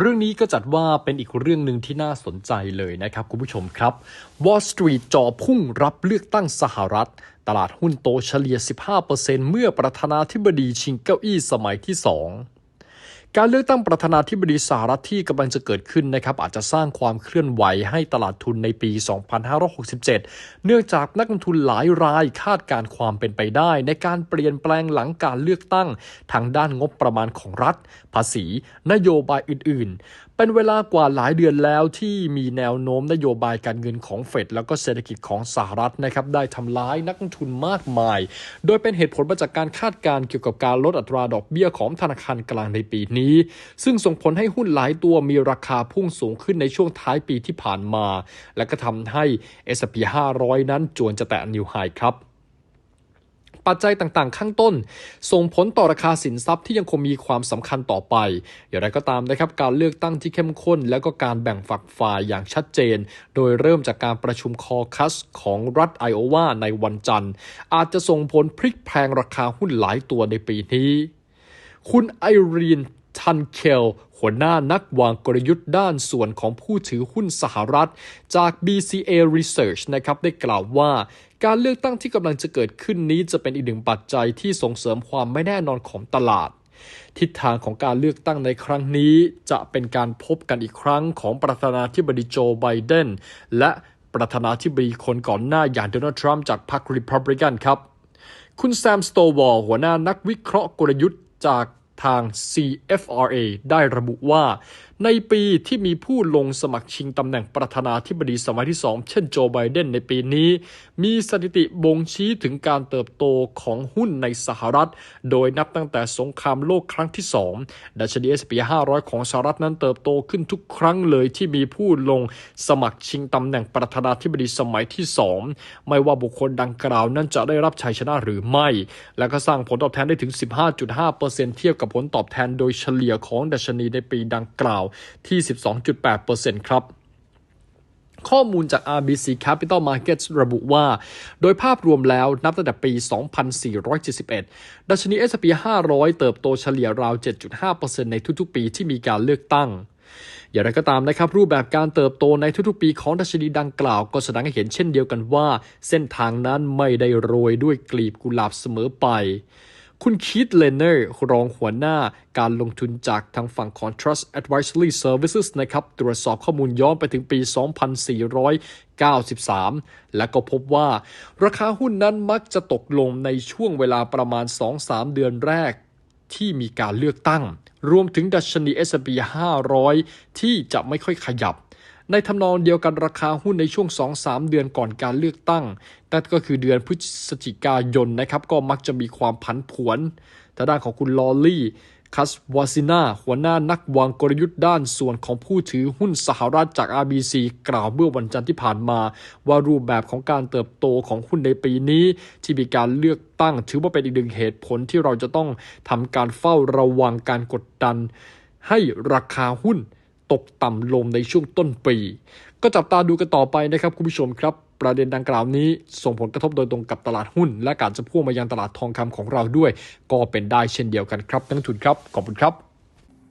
เรื่องนี้ก็จัดว่าเป็นอีกเรื่องหนึ่งที่น่าสนใจเลยนะครับคุณผู้ชมครับ Wall Street จ่อพุ่งรับเลือกตั้งสหรัฐ ตลาดหุ้นโตเฉลี่ย 15%เมื่อประธานาธิบดีชิงเก้าอี้สมัยที่ 2 การเลือกตั้งประธานาธิบดีสหรัฐที่กำลังจะเกิดขึ้นนะครับอาจจะสร้างความเคลื่อนไหวให้ตลาดทุนในปี 2567 เนื่องจากนักลงทุนหลายรายคาดการความเป็นไปได้ ในการเปลี่ยนแปลงหลังการเลือกตั้งทางด้านงบประมาณของรัฐ ภาษี นโยบายอื่น ๆ เป็นเวลากว่าหลายเดือนแล้วที่มีแนวโน้มนโยบายการเงินของเฟดแล้วก็เศรษฐกิจของสหรัฐนะครับได้ทำร้ายนักลงทุนมากมาย โดยเป็นเหตุผลมาจากการคาดการณ์เกี่ยวกับการลดอัตราดอกเบี้ยของธนาคารกลางในปีนี้ ซึ่งส่งผลให้หุ้นหลายตัวมีราคาพุ่งสูงขึ้นในช่วงท้ายปีที่ผ่านมา และก็ทำให้ S&P 500 นั้นจวนจะแตะนิวไฮครับ ปัจจัยต่างๆ ข้างต้น ส่งผลต่อราคาสินทรัพย์ที่ยังคงมีความสำคัญต่อไป อย่างไรก็ตามนะครับการเลือกตั้งที่เข้มข้น และก็การแบ่งฝักฝ่ายอย่างชัดเจน โดยเริ่มจากการประชุมคอคัสของรัฐไอโอวาในวันจันทร์ อาจจะส่งผลพลิกแพงราคาหุ้นหลายตัวในปีนี้ คุณไอรีน ทันเคล หัวหน้านักวางกลยุทธ์ด้านส่วนของผู้ถือหุ้นสหรัฐ จาก BCA Research นะครับได้กล่าวว่าการเลือกตั้งที่กำลังจะเกิดขึ้นนี้จะเป็นอีกหนึ่งปัจจัยที่ส่งเสริมความไม่แน่นอนของตลาด ทิศทางของการเลือกตั้งในครั้งนี้ จะเป็นการพบกันอีกครั้งของประธานาธิบดีโจไบเดนและประธานาธิบดีคนก่อนหน้าอย่างโดนัลด์ทรัมป์จากพรรคริพับลิกันครับ คุณแซมสโตวอลหัวหน้านักวิเคราะห์กลยุทธ์จาก ทาง CFRA ได้ระบุว่า ในปีที่มีผู้ลงสมัครชิงตำแหน่งประธานาธิบดีสมัยที่ 2 เช่นโจไบเดนในปีนี้ มีสถิติบ่งชี้ถึงการเติบโตของหุ้นในสหรัฐ โดยนับตั้งแต่สงครามโลกครั้งที่ 2 ดัชนี S&P 500 ของสหรัฐนั้นเติบโตขึ้นทุกครั้งเลยที่มีผู้ลงสมัครชิงตำแหน่งประธานาธิบดีสมัยที่ 2 ไม่ว่าบุคคลดังกล่าวนั้นจะได้รับชัยชนะหรือไม่ และก็สร้างผลตอบแทนได้ถึง 15.5%เทียบกับผลตอบแทนโดยเฉลี่ยของดัชนีในปีดังกล่าวที่ 12.8%ครับข้อมูลจาก RBC Capital Markets ระบุว่า โดยภาพรวมแล้วนับตั้งแต่ปี 2471 ดัชนี S&P 500 เติบโตเฉลี่ยราว 7.5%ในทุกๆ ปีที่มีการเลือกตั้ง อย่างไรก็ตามนะครับ รูปแบบการเติบโตในทุกๆ ปีของดัชนีดังกล่าว ก็แสดงให้เห็นเช่นเดียวกันว่า เส้นทางนั้นไม่ได้โรยด้วยกลีบกุหลาบเสมอไป คุณคีตเลนเนอร์รองหัวหน้าการลงทุนจากทางฝั่งของ Trust Advisory Services นะครับ ตรวจสอบข้อมูลย้อนไปถึงปี 2493 และก็พบว่า ราคาหุ้นนั้นมักจะตกลงในช่วงเวลาประมาณ 2-3 เดือนแรกที่มีการเลือกตั้ง รวมถึงดัชนี S&P 500 ที่จะไม่ค่อยขยับ ในทำนองเดียวกันราคาหุ้นในช่วง 2-3 เดือนก่อนการเลือกตั้งนั่นก็คือเดือนพฤศจิกายนนะครับ ก็มักจะมีความผันผวนทางด้านของคุณลอลี่คัสวาซินาหัวหน้านักวางกลยุทธ์ด้านส่วนของผู้ถือหุ้นสหรัฐจาก RBC กล่าวเมื่อวันจันทร์ที่ผ่านมา ว่ารูปแบบของการเติบโตของหุ้นในปีนี้ ที่มีการเลือกตั้ง ถือว่าเป็นอีกหนึ่งเหตุผลที่เราจะต้องทำการเฝ้าระวังการกดดัน ให้ราคาหุ้น ตกต่ำลงในช่วงต้นปี ก็จับตาดูกันต่อไปนะครับคุณผู้ชมครับ ประเด็นดังกล่าวนี้ส่งผลกระทบโดยตรงกับตลาดหุ้น และการจะพ่วงมายังตลาดทองคำของเราด้วย ก็เป็นได้เช่นเดียวกันครับนักลงทุนครับขอบคุณครับ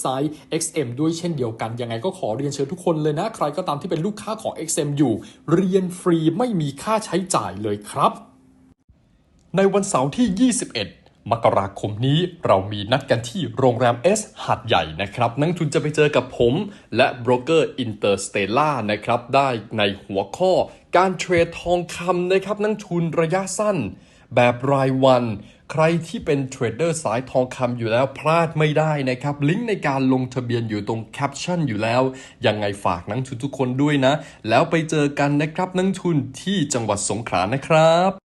ไซต์ XM ด้วยเช่นเดียวกัน ยังไงก็ขอเรียนเชิญทุกคนเลยนะ ใครก็ตามที่เป็นลูกค้าของ XM อยู่ เรียนฟรีไม่มีค่าใช้จ่ายเลยครับ ในวันเสาร์ที่ 21มกราคมนี้เรามีนัดกันที่โรงแรม S หาดใหญ่นะครับ นักทุนจะไปเจอกับผม และโบรกเกอร์อินเตอร์สเตล่านะครับ ได้ในหัวข้อการเทรดทองคำนะครับ นักทุนระยะสั้น แบบรายวัน ใครที่เป็นเทรดเดอร์สายทองคำอยู่แล้วพลาดไม่ได้นะครับ ลิงก์ในการลงทะเบียนอยู่ตรงแคปชั่นอยู่แล้ว ยังไงฝากนักทุนทุกคนด้วยนะ แล้วไปเจอกันนะครับนักทุนที่จังหวัดสงขลานะครับ